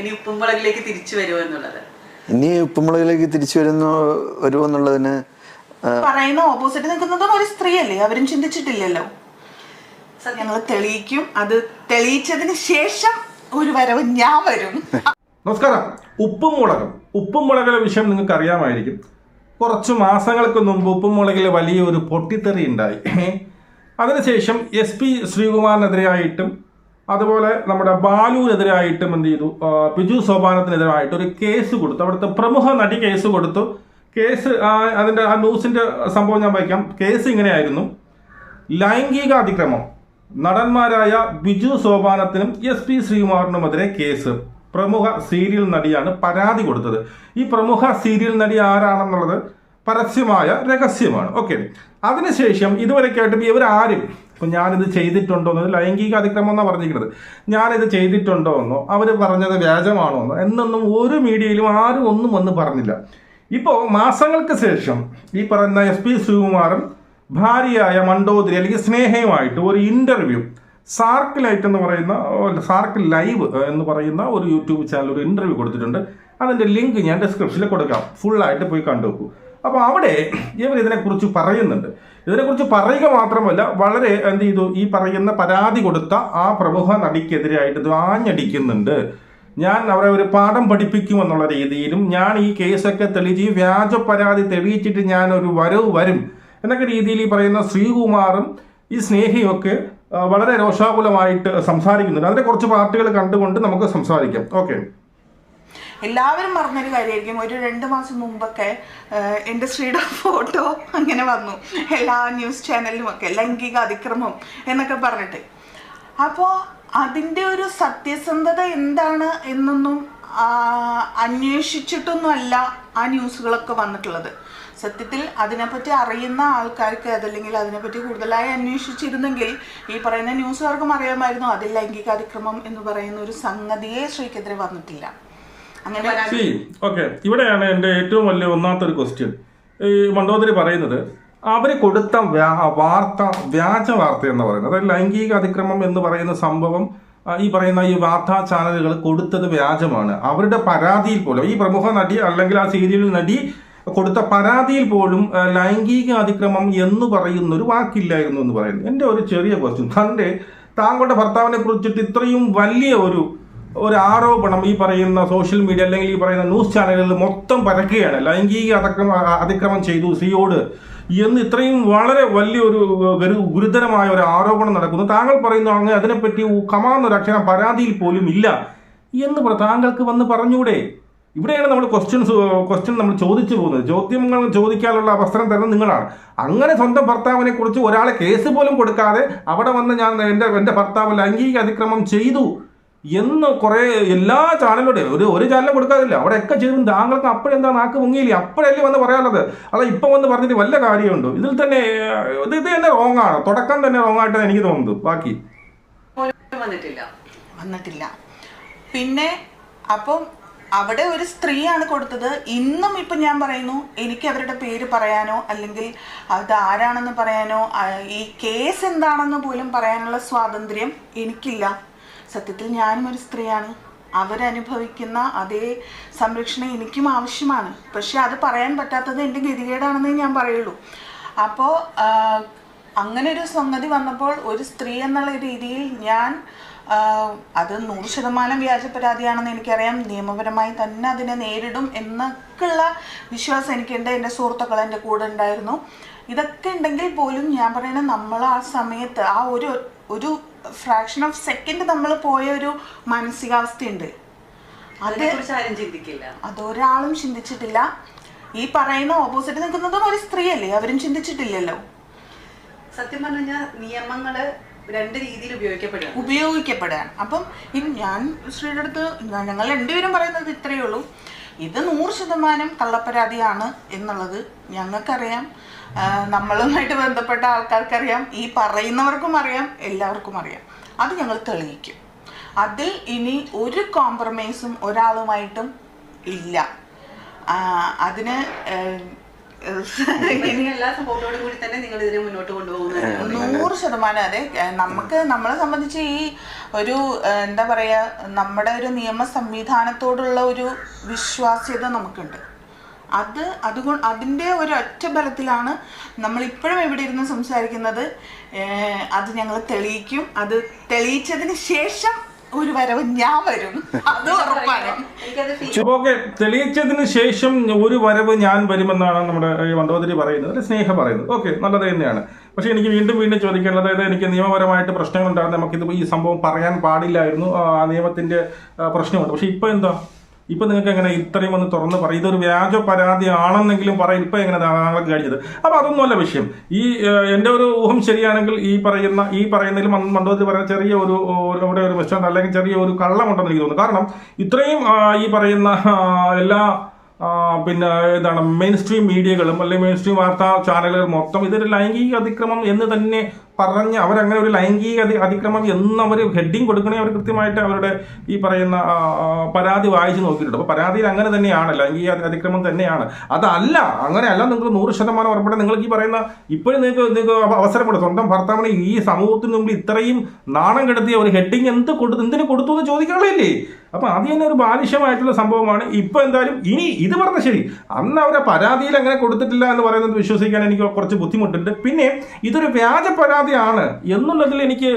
ഇനി ഉപ്പുമുളകിലേക്ക് തിരിച്ചു വരുമോ എന്നുള്ളത്? ഇനി ഉപ്പുമുളകിലേക്ക് തിരിച്ചു വരുന്നു വരുമെന്നുള്ളതിന് പറയുന്ന ഓപ്പോസിറ്റ് നിൽക്കുന്നതും ഒരു സ്ത്രീയല്ലേ? അവരും ചിന്തിച്ചിട്ടില്ലല്ലോ. ഞങ്ങൾ തെളിയിക്കും. അത് തെളിയിച്ചതിന് ശേഷം ഒരു വരവ് ഞാൻ വരും. നമസ്കാരം. ഉപ്പും മുളകും ഉപ്പും മുളകിലെ വിഷയം നിങ്ങൾക്ക് അറിയാമായിരിക്കും കുറച്ച് മാസങ്ങൾക്ക് മുമ്പ് ഉപ്പും മുളകിലെ വലിയൊരു പൊട്ടിത്തെറി ഉണ്ടായി. അതിനുശേഷം എസ് പി ശ്രീകുമാറിനെതിരെയായിട്ടും അതുപോലെ നമ്മുടെ ബാലുവിനെതിരായിട്ടും എന്ത് ചെയ്തു? ബിജു സോപാനത്തിനെതിരായിട്ട് ഒരു കേസ് കൊടുത്തു. അവിടുത്തെ പ്രമുഖ നടി കേസ് കൊടുത്തു. കേസ് അതിന്റെ ആ ന്യൂസിന്റെ സംഭവം ഞാൻ വായിക്കാം. കേസ് ഇങ്ങനെയായിരുന്നു. ലൈംഗിക അതിക്രമം നടന്മാരായ ബിജു സോപാനത്തിനും എസ് പി ശ്രീകുമാറിനുമെതിരെ കേസ്. പ്രമുഖ സീരിയൽ നടിയാണ് പരാതി കൊടുത്തത്. ഈ പ്രമുഖ സീരിയൽ നടി ആരാണെന്നുള്ളത് പരസ്യമായ രഹസ്യമാണ്. ഓക്കെ. അതിനുശേഷം ഇതുവരെക്കായിട്ടും ഇവരാരും ഇപ്പം ഞാനിത് ചെയ്തിട്ടുണ്ടോ എന്നോ ലൈംഗിക അതിക്രമം എന്നാണ് പറഞ്ഞിരിക്കുന്നത്. ഞാനിത് ചെയ്തിട്ടുണ്ടോ എന്നോ അവർ പറഞ്ഞത് വ്യാജമാണോ എന്നോ എന്നൊന്നും ഒരു മീഡിയയിലും ആരും ഒന്നും ഒന്നും പറഞ്ഞില്ല. ഇപ്പോൾ മാസങ്ങൾക്ക് ശേഷം ഈ പറയുന്ന എസ് പി ശിവകുമാറും ഭാര്യയായ മണ്ടോദരി അല്ലെങ്കിൽ സ്നേഹയുമായിട്ട് ഒരു ഇന്റർവ്യൂ സാർക്ക് ലൈറ്റ് എന്ന് പറയുന്ന സാർക്ക് ലൈവ് എന്ന് പറയുന്ന ഒരു യൂട്യൂബ് ചാനൽ ഒരു ഇന്റർവ്യൂ കൊടുത്തിട്ടുണ്ട്. അതിന്റെ ലിങ്ക് ഞാൻ ഡിസ്ക്രിപ്ഷനിൽ കൊടുക്കാം. ഫുള്ളായിട്ട് പോയി കണ്ടു അപ്പോൾ അവിടെ ഇവർ ഇതിനെക്കുറിച്ച് പറയുന്നുണ്ട്. ഇതിനെക്കുറിച്ച് പറയുക മാത്രമല്ല വളരെ എന്ത് ചെയ്തു? ഈ പറയുന്ന പരാതി കൊടുത്ത ആ പ്രമുഖ നടിക്കെതിരായിട്ട് ആഞ്ഞടിക്കുന്നുണ്ട്. ഞാൻ അവരെ ഒരു പാഠം പഠിപ്പിക്കും എന്നുള്ള രീതിയിലും ഞാൻ ഈ കേസൊക്കെ തെളിയിച്ച് ഈ വ്യാജ പരാതി തെളിയിച്ചിട്ട് ഞാൻ ഒരു വരവ് വരും എന്നൊക്കെ രീതിയിൽ ഈ പറയുന്ന ശ്രീകുമാറും ഈ സ്നേഹിയും ഒക്കെ ആ, വളരെ രോഷാകുലമായിട്ട് സംസാരിക്കുന്നുണ്ട്. അതിനെ കുറച്ച് പാർട്ടികൾ കണ്ടുകൊണ്ട് നമുക്ക് സംസാരിക്കാം. ഓക്കെ. എല്ലാവരും പറഞ്ഞൊരു കാര്യമായിരിക്കും. ഒരു രണ്ട് മാസം മുമ്പൊക്കെ സ്ത്രീയുടെ ഫോട്ടോ അങ്ങനെ വന്നു. എല്ലാ ന്യൂസ് ചാനലിലും ഒക്കെ ലൈംഗിക അതിക്രമം എന്നൊക്കെ പറഞ്ഞിട്ട്. അപ്പോൾ അതിന്റെ ഒരു സത്യസന്ധത എന്താണ് എന്നൊന്നും അന്വേഷിച്ചിട്ടൊന്നുമല്ല ആ ന്യൂസുകളൊക്കെ വന്നിട്ടുള്ളത്. സത്യത്തിൽ അതിനെപ്പറ്റി അറിയുന്ന ആൾക്കാർക്ക് അതല്ലെങ്കിൽ അതിനെപ്പറ്റി കൂടുതലായി അന്വേഷിച്ചിരുന്നെങ്കിൽ ഈ പറയുന്ന ന്യൂസുകാർക്കും അറിയാമായിരുന്നു. അതിൽ ലൈംഗിക അതിക്രമം എന്ന് പറയുന്ന ഒരു സംഗതിയെ ശ്രീക്കെതിരെ വന്നിട്ടില്ല. സി ഓക്കെ. ഇവിടെയാണ് എന്റെ ഏറ്റവും വലിയ ഒന്നാമത്തെ ഒരു ക്വസ്റ്റ്യൻ ഈ മണ്ഡോദരി പറയുന്നത് അവർ കൊടുത്ത വാർത്ത വ്യാജ വാർത്ത എന്ന് പറയുന്നത് അതായത് ലൈംഗിക അതിക്രമം എന്ന് പറയുന്ന സംഭവം ഈ പറയുന്ന ഈ വാർത്താ ചാനലുകൾ കൊടുത്തത് വ്യാജമാണ്. അവരുടെ പരാതിയിൽ പോലും ഈ പ്രമുഖ നടി അല്ലെങ്കിൽ ആ സീരിയൽ നടി കൊടുത്ത പരാതിയിൽ പോലും ലൈംഗിക അതിക്രമം എന്ന് പറയുന്ന ഒരു വാക്കില്ലായിരുന്നു എന്ന് പറയുന്നു. എന്റെ ഒരു ചെറിയ ക്വസ്റ്റ്യൻ തന്റെ താങ്കളുടെ ഭർത്താവിനെ കുറിച്ചിട്ട് ഇത്രയും വലിയ ഒരു ഒരു ആരോപണം ഈ പറയുന്ന സോഷ്യൽ മീഡിയ അല്ലെങ്കിൽ ഈ പറയുന്ന ന്യൂസ് ചാനലുകളിൽ മൊത്തം പരക്കുകയാണ്. ലൈംഗിക അതിക്രമം അതിക്രമം ചെയ്തു സിയോട്. എന്ന് ഇത്രയും വളരെ വലിയൊരു ഗുരുതരമായ ഒരു ആരോപണം നടക്കുന്നു. താങ്കൾ പറയുന്നു അങ്ങനെ അതിനെപ്പറ്റി കമാന്നൊരു അക്ഷരം പരാതിയിൽ പോലും ഇല്ല. എന്ന് താങ്കൾക്ക് വന്ന് പറഞ്ഞൂടെ? ഇവിടെയാണ് നമ്മൾ ക്വസ്റ്റ്യൻസ് ക്വസ്റ്റ്യൻ നമ്മൾ ചോദിച്ചു പോകുന്നത്. ചോദ്യങ്ങൾ ചോദിക്കാനുള്ള അവസരം തരുന്നത് നിങ്ങളാണ്. അങ്ങനെ സ്വന്തം ഭർത്താവിനെ കുറിച്ച് ഒരാളെ കേസ് പോലും കൊടുക്കാതെ അവിടെ വന്ന് ഞാൻ എന്റെ എന്റെ ഭർത്താവ് ലൈംഗിക അതിക്രമം ചെയ്തു. എന്ന് കുറേ എല്ലാ ചാനലിലൂടെ ഒരു ഒരു ചാനലും കൊടുക്കാതില്ല അവിടെയൊക്കെ ചെയ്തു താങ്കൾക്ക് അപ്പോഴെന്താ നാക്ക് മുങ്ങിയില്ലേ? അപ്പോഴല്ലേ വന്ന് പറയാനുള്ളത്? അല്ല ഇപ്പം വന്ന് പറഞ്ഞിട്ട് വല്ല കാര്യമുണ്ടോ? ഇതിൽ തന്നെ ഇത് ഇത് തന്നെ റോങ് ആണ്. തുടക്കം തന്നെ റോങ് ആയിട്ടാണ് എനിക്ക് തോന്നുന്നത്. ബാക്കി. വന്നിട്ടില്ല. വന്നിട്ടില്ല. പിന്നെ അപ്പം അവിടെ ഒരു സ്ത്രീയാണ് കൊടുത്തത്. ഇന്നും ഇപ്പം ഞാൻ പറയുന്നു എനിക്ക് അവരുടെ പേര് പറയാനോ അല്ലെങ്കിൽ അത് ആരാണെന്ന് പറയാനോ ഈ കേസ് എന്താണെന്ന് പോലും പറയാനുള്ള സ്വാതന്ത്ര്യം എനിക്കില്ല. സത്യത്തിൽ ഞാനും ഒരു സ്ത്രീയാണ്. അവരനുഭവിക്കുന്ന അതേ സംരക്ഷണം എനിക്കും ആവശ്യമാണ്. പക്ഷെ അത് പറയാൻ പറ്റാത്തത് എന്റെ ഗതികേടാണെന്നേ ഞാൻ പറയുള്ളൂ. അപ്പോൾ അങ്ങനെ ഒരു സംഗതി വന്നപ്പോൾ ഒരു സ്ത്രീ എന്നുള്ള രീതിയിൽ ഞാൻ അത് നൂറ് ശതമാനം വ്യാജ പരാതിയാണെന്ന് എനിക്കറിയാം. നിയമപരമായി തന്നെ അതിനെ നേരിടും എന്നൊക്കെയുള്ള വിശ്വാസം എനിക്കുണ്ട്. എന്റെ സുഹൃത്തുക്കൾ എന്റെ കൂടെ ഉണ്ടായിരുന്നു. ഇതൊക്കെ ഉണ്ടെങ്കിൽ പോലും ഞാൻ പറയുന്നത് നമ്മൾ ആ സമയത്ത് ആ ഒരു ഒരു ഫ്രാക്ഷൻ ഓഫ് സെക്കൻഡ് നമ്മൾ പോയ ഒരു മാനസികാവസ്ഥയുണ്ട്. അത് അതിനെക്കുറിച്ച് ആരും ചിന്തിക്കില്ല. അതൊരാളും ചിന്തിച്ചിട്ടില്ല. ഈ പറയുന്ന ഓപ്പോസിറ്റ് നിൽക്കുന്നതും ഒരു സ്ത്രീയല്ലേ? അവരും ചിന്തിച്ചിട്ടില്ലല്ലോ. സത്യം പറഞ്ഞു കഴിഞ്ഞാൽ നിയമങ്ങൾ രണ്ട് രീതിയിൽ ഉപയോഗിക്കപ്പെടുകയാണ്. ഉപയോഗിക്കപ്പെടുകയാണ്. അപ്പം ഇത് ഞാൻ ശ്രീയുടെ അടുത്ത് ഞങ്ങൾ രണ്ടുപേരും പറയുന്നത് ഇത്രയേ ഉള്ളൂ. ഇത് നൂറ് ശതമാനം കള്ളപ്പരാതിയാണ് എന്നുള്ളത് ഞങ്ങൾക്കറിയാം. നമ്മളുമായിട്ട് ബന്ധപ്പെട്ട ആൾക്കാർക്കറിയാം ഈ പറയുന്നവർക്കും അറിയാം എല്ലാവർക്കും അറിയാം. അത് ഞങ്ങൾ തെളിയിക്കും. അതിൽ ഇനി ഒരു കോംപ്രമൈസും ഒരാളുമായിട്ടും ഇല്ല. അതിന് ഇനി എല്ലാ സപ്പോർട്ടോടും തന്നെ നിങ്ങൾ ഇതിനെ മുന്നോട്ട് കൊണ്ടുപോകുന്നത്. നൂറ് ശതമാനം അതെ. നമുക്ക് നമ്മളെ സംബന്ധിച്ച് ഈ ഒരു എന്താ പറയാ നമ്മുടെ ഒരു നിയമ സംവിധാനത്തോടുള്ള ഒരു വിശ്വാസ്യത നമുക്കുണ്ട്. അത് അതുകൊണ്ട് അതിന്റെ ഒരു ഒറ്റ ബലത്തിലാണ് നമ്മൾ ഇപ്പോഴും ഇവിടെ ഇരുന്ന് സംസാരിക്കുന്നത്. അത് ഞങ്ങൾ തെളിയിക്കും. അത് തെളിയിച്ചതിന് ശേഷം ഒരു വരവ് ഞാൻ വരും. അത് ഉറപ്പാണ്. തെളിയിച്ചതിന് ശേഷം ഒരു വരവ് ഞാൻ വരുമെന്നാണ് നമ്മുടെ ഈ മണ്ഡോദരി പറയുന്നത് അല്ലെ സ്നേഹ പറയുന്നത്. ഓക്കെ നല്ലത് തന്നെയാണ്. പക്ഷെ എനിക്ക് വീണ്ടും വീണ്ടും ചോദിക്കാനുള്ളത് അതായത് എനിക്ക് നിയമപരമായിട്ട് പ്രശ്നങ്ങളുണ്ടായിരുന്നു. നമുക്കിത് ഈ സംഭവം പറയാൻ പാടില്ലായിരുന്നു. ആ നിയമത്തിന്റെ പ്രശ്നമുണ്ട്. പക്ഷെ ഇപ്പൊ എന്താ? ഇപ്പൊ നിങ്ങൾക്ക് എങ്ങനെ ഇത്രയും ഒന്ന് തുറന്ന് പറയും ഇതൊരു വ്യാജ പരാതി ആണെന്നെങ്കിലും പറയും ഇപ്പൊ എങ്ങനെ താങ്കൾക്ക് കഴിഞ്ഞത് അപ്പൊ അതൊന്നുമല്ല വിഷയം. ഈ എന്റെ ഒരു ഊഹം ശരിയാണെങ്കിൽ ഈ പറയുന്ന ഈ പറയുന്നതിൽ മണ്ഡലത്തിൽ പറയുന്ന ചെറിയ ഒരു അവിടെ ഒരു പ്രശ്നം അല്ലെങ്കിൽ ചെറിയ ഒരു കള്ളമുണ്ടെന്ന് എനിക്ക് തോന്നുന്നു. കാരണം ഇത്രയും ഈ പറയുന്ന എല്ലാ പിന്നെ എന്താണ് മെയിൻ സ്ട്രീം മീഡിയകളും അല്ലെങ്കിൽ മെയിൻ സ്ട്രീം വാർത്താ ചാനലുകൾ മൊത്തം ഇതൊരു ലൈംഗിക അതിക്രമം എന്ന് തന്നെ പറഞ്ഞ് അവരങ്ങനെ ഒരു ലൈംഗിക അതിക്രമം എന്ന് അവർ ഹെഡിങ് കൊടുക്കണേ അവർ കൃത്യമായിട്ട് അവരുടെ ഈ പറയുന്ന പരാതി വായിച്ച് നോക്കിയിട്ടുണ്ട്. അപ്പോൾ പരാതിയിൽ അങ്ങനെ തന്നെയാണ് ലൈംഗിക അതിക്രമം തന്നെയാണ്. അതല്ല അങ്ങനെയല്ല നിങ്ങൾ നൂറ് ശതമാനം ഉറപ്പടെ നിങ്ങൾക്ക് ഈ പറയുന്ന ഇപ്പോഴും നിങ്ങൾക്ക് നിങ്ങൾക്ക് അവസരം കൊടുത്തു സ്വന്തം ഭർത്താവിനെ ഈ സമൂഹത്തിന് മുമ്പിൽ ഇത്രയും നാണം കെടുത്തിയ ഒരു ഹെഡിങ് എന്ത് കൊടുത്തു എന്തിനു കൊടുത്തു എന്ന് ചോദിക്കാറില്ലേ? അപ്പൊ അത് തന്നെ ഒരു ബാലിഷ്യമായിട്ടുള്ള സംഭവമാണ്. ഇപ്പൊ എന്തായാലും ഇനി ഇത് പറഞ്ഞ ശരി. അന്ന് അവരെ പരാതിയിൽ അങ്ങനെ കൊടുത്തിട്ടില്ല എന്ന് പറയുന്നത് വിശ്വസിക്കാൻ എനിക്ക് കുറച്ച് ബുദ്ധിമുട്ടുണ്ട്. പിന്നെ ഇതൊരു വ്യാജ പരാതിയാണ് എന്നുള്ളതിൽ എനിക്ക്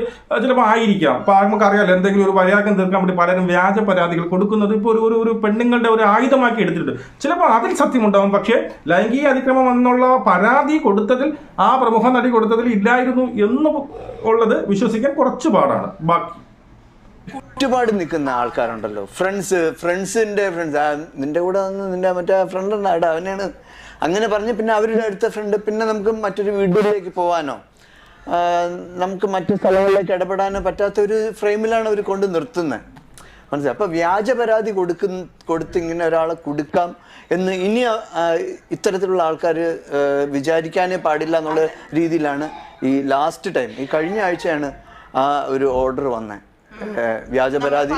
ചിലപ്പോൾ ആയിരിക്കാം. അപ്പൊ നമുക്കറിയാലോ എന്തെങ്കിലും ഒരു വൈരാഗ്യം തീർക്കാൻ വേണ്ടി പലരും വ്യാജ പരാതികൾ കൊടുക്കുന്നത് ഇപ്പോൾ ഒരു ഒരു ഒരു പെണ്ണുങ്ങളുടെ ഒരു ആയുധമാക്കി എടുത്തിട്ടുണ്ട്. ചിലപ്പോൾ അതിൽ സത്യമുണ്ടാവും. പക്ഷേ ലൈംഗിക അതിക്രമം എന്നുള്ള പരാതി കൊടുത്തതിൽ ആ പ്രമുഖ നടി കൊടുത്തതിൽ ഇല്ലായിരുന്നു എന്ന് ഉള്ളത് വിശ്വസിക്കാൻ കുറച്ച് പാടാണ്. ബാക്കി ചുറ്റുപാട് നിൽക്കുന്ന ആൾക്കാരുണ്ടല്ലോ. ഫ്രണ്ട്സ് ഫ്രണ്ട്സിന്റെ ഫ്രണ്ട്സ് നിന്റെ കൂടെ വന്ന് നിന്റെ മറ്റേ ഫ്രണ്ട് ഉണ്ടാടാ അവനാണ്. അങ്ങനെ പറഞ്ഞ് പിന്നെ അവരുടെ അടുത്ത ഫ്രണ്ട് പിന്നെ നമുക്ക് മറ്റൊരു വീട്ടിലേക്ക് പോകാനോ നമുക്ക് മറ്റു സ്ഥലങ്ങളിലേക്ക് ഇടപെടാനോ പറ്റാത്ത ഒരു ഫ്രെയിമിലാണ് അവർ കൊണ്ട് നിർത്തുന്നത് മനസ്സിലായി? അപ്പോൾ വ്യാജ പരാതി കൊടുക്കുന്ന കൊടുത്ത് ഇങ്ങനെ ഒരാളെ കൊടുക്കാം എന്ന് ഇനി ഇത്തരത്തിലുള്ള ആൾക്കാർ വിചാരിക്കാനേ പാടില്ല എന്നുള്ള രീതിയിലാണ് ഈ ലാസ്റ്റ് ടൈം ഈ കഴിഞ്ഞ ആഴ്ചയാണ് ആ ഒരു ഓർഡർ വന്നത് വ്യാജ പരാതി.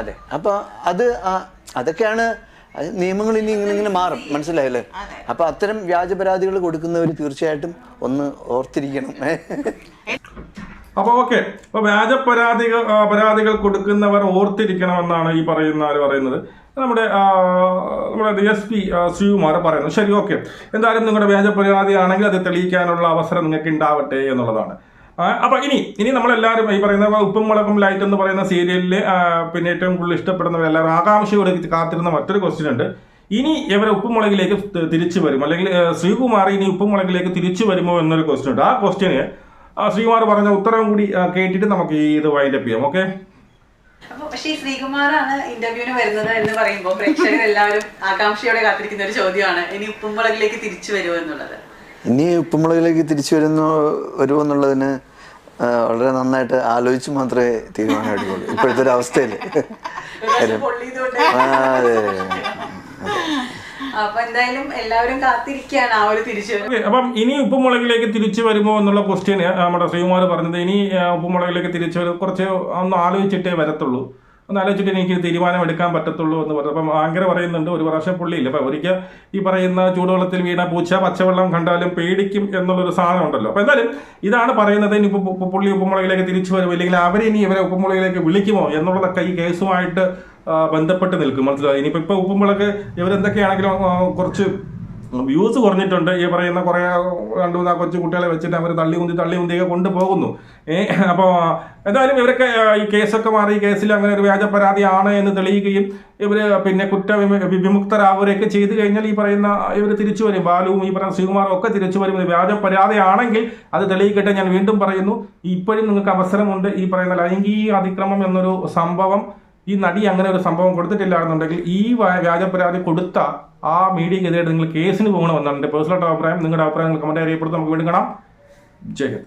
അതെ. അപ്പൊ അത് അതൊക്കെയാണ് നിയമങ്ങൾ ഇനി ഇങ്ങനെ ഇങ്ങനെ മാറും. മനസ്സിലായല്ലേ? അപ്പൊ അത്തരം വ്യാജ പരാതികൾ കൊടുക്കുന്നവർ തീർച്ചയായിട്ടും ഒന്ന് ഓർത്തിരിക്കണം. അപ്പൊ ഓക്കെ. അപ്പൊ വ്യാജ പരാതികൾ പരാതികൾ കൊടുക്കുന്നവർ ഓർത്തിരിക്കണമെന്നാണ് ഈ പറയുന്ന ആര് പറയുന്നത്? നമ്മുടെ നമ്മുടെ ഡി എസ് പി ശ്രീകുമാർ പറയുന്നത്. ശരി ഓക്കെ. എന്തായാലും നിങ്ങളുടെ വ്യാജ പരാതി ആണെങ്കിൽ അത് തെളിയിക്കാനുള്ള അവസരം നിങ്ങൾക്ക് ഉണ്ടാവട്ടെ എന്നുള്ളതാണ്. അപ്പൊ ഇനി ഇനി നമ്മളെല്ലാവരും ഈ പറയുന്ന ഉപ്പും മുളകും ലൈറ്റ് എന്ന് പറയുന്ന സീരിയലിൽ പിന്നെ ഏറ്റവും കൂടുതൽ ഇഷ്ടപ്പെടുന്നവരെല്ലാവരും ആകാംക്ഷയോടെ കാത്തിരുന്ന മറ്റൊരു ക്വസ്റ്റ്യൻ ഉണ്ട്. ഇനി ഇവരെ ഉപ്പുമുളകിലേക്ക് മുളകിലേക്ക് തിരിച്ചു വരും അല്ലെങ്കിൽ ശ്രീകുമാർ ഇനി ഉപ്പുമുളകിലേക്ക് തിരിച്ചു വരുമോ എന്നൊരു ക്വസ്റ്റ്യൻ ഉണ്ട്. ആ ക്വസ്റ്റ്യന് ശ്രീകുമാർ പറഞ്ഞ ഉത്തരവും കൂടി കേട്ടിട്ട് നമുക്ക് ഈ വൈൻഡ് അപ്പ് ചെയ്യാം. ഓക്കെ അപ്പൊ പക്ഷേ ശ്രീകുമാറാണ് ഇന്റർവ്യൂവിന് വരുന്നത് എന്ന് പറയുമ്പോൾ പ്രേക്ഷകർ എല്ലാവരും ആകാംക്ഷയോടെ കാത്തിരിക്കുന്ന ഒരു ചോദ്യമാണ്. ഇനി ഉപ്പുംമുളകിലേക്ക് തിരിച്ചു വരുമോ എന്നുള്ളത്. ഇനി ഉപ്പുമുളകിലേക്ക് തിരിച്ചു വരുന്നു വരുമോ എന്നുള്ളതിന് വളരെ നന്നായിട്ട് ആലോചിച്ച് മാത്രമേ തീരുമാനം എടുക്കുള്ളൂ. ഇപ്പോഴത്തെ ഒരു അവസ്ഥയിൽ ഒരു അതെ. അപ്പൊ എന്തായാലും എല്ലാവരും കാത്തിരിക്കുകയാണ് ആ ഒരു തിരിച്ചു ഓക്കെ അപ്പം ഇനി ഉപ്പുമുളകിലേക്ക് തിരിച്ചു വരുമോ എന്നുള്ള ക്വസ്റ്റ്യൻ നമ്മുടെ ശ്രീകുമാർ പറഞ്ഞത് ഇനി ഉപ്പുമുളകിലേക്ക് തിരിച്ചു വരും കുറച്ച് ഒന്ന് ആലോചിച്ചിട്ടേ വരത്തുള്ളൂ. ഒന്ന് ആലോചിച്ചിട്ട് എനിക്ക് തീരുമാനം എടുക്കാൻ പറ്റത്തുള്ളൂ എന്ന് പറഞ്ഞു. അപ്പം ഭയങ്കര പറയുന്നുണ്ട് ഒരു പ്രാവശ്യം പുള്ളിയില്ല. അപ്പം ഒരിക്കൽ ഈ പറയുന്ന ചൂടുവെള്ളത്തിൽ വീണ പൂച്ച പച്ചവെള്ളം കണ്ടാലും പേടിക്കും എന്നുള്ളൊരു സാധനം ഉണ്ടല്ലോ. അപ്പം എന്തായാലും ഇതാണ് പറയുന്നത്. ഇനി ഇപ്പോൾ പുള്ളി ഉപ്പുമുളകിലേക്ക് തിരിച്ചു വരും ഇല്ലെങ്കിൽ അവരിനി ഇവരെ ഉപ്പുമുളകിലേക്ക് വിളിക്കുമോ എന്നുള്ളതൊക്കെ ഈ കേസുമായിട്ട് ബന്ധപ്പെട്ട് നിൽക്കും. മനസ്സിലായി? ഇനിയിപ്പോൾ ഇപ്പോൾ ഉപ്പുമുളക് ഇവരെന്തൊക്കെയാണെങ്കിലും കുറച്ച് വ്യൂസ് കുറഞ്ഞിട്ടുണ്ട്. ഈ പറയുന്ന കുറേ രണ്ടു മൂന്നാ കൊച്ചു കുട്ടികളെ വെച്ചിട്ട് അവർ തള്ളി കുന്തി തള്ളി കുന്തിയൊക്കെ കൊണ്ടുപോകുന്നു. അപ്പോൾ എന്തായാലും ഇവരൊക്കെ ഈ കേസൊക്കെ മാറി കേസിൽ അങ്ങനെ ഒരു വ്യാജ പരാതിയാണ് എന്ന് തെളിയിക്കുകയും ഇവർ പിന്നെ കുറ്റ വിമു- വിമുക്തരാവുകയൊക്കെ ചെയ്തു കഴിഞ്ഞാൽ ഈ പറയുന്ന ഇവർ തിരിച്ചു വരും. ബാലുവും ഈ പറയുന്ന ശ്രീകുമാറും ഒക്കെ തിരിച്ചു വരും. വ്യാജ പരാതിയാണെങ്കിൽ അത് തെളിയിക്കട്ടെ ഞാൻ വീണ്ടും പറയുന്നു. ഇപ്പോഴും നിങ്ങൾക്ക് അവസരമുണ്ട് ഈ പറയുന്ന ലൈംഗിക അതിക്രമം എന്നൊരു സംഭവം. ഈ നടി അങ്ങനെ ഒരു സംഭവം കൊടുത്തിട്ടില്ല എന്നുണ്ടെങ്കിൽ ഈ വ്യാജ പരാതി കൊടുത്ത ആ മീഡിയക്കെതിരായിട്ട് നിങ്ങൾ കേസിന് പോകണമെന്നാണ് എന്റെ പേഴ്സണൽ അഭിപ്രായം. നിങ്ങളുടെ അഭിപ്രായങ്ങൾ കമന്റ് അറിയപ്പെടുത്തും നമുക്ക് വീണ്ടും കാണാം. ജയ്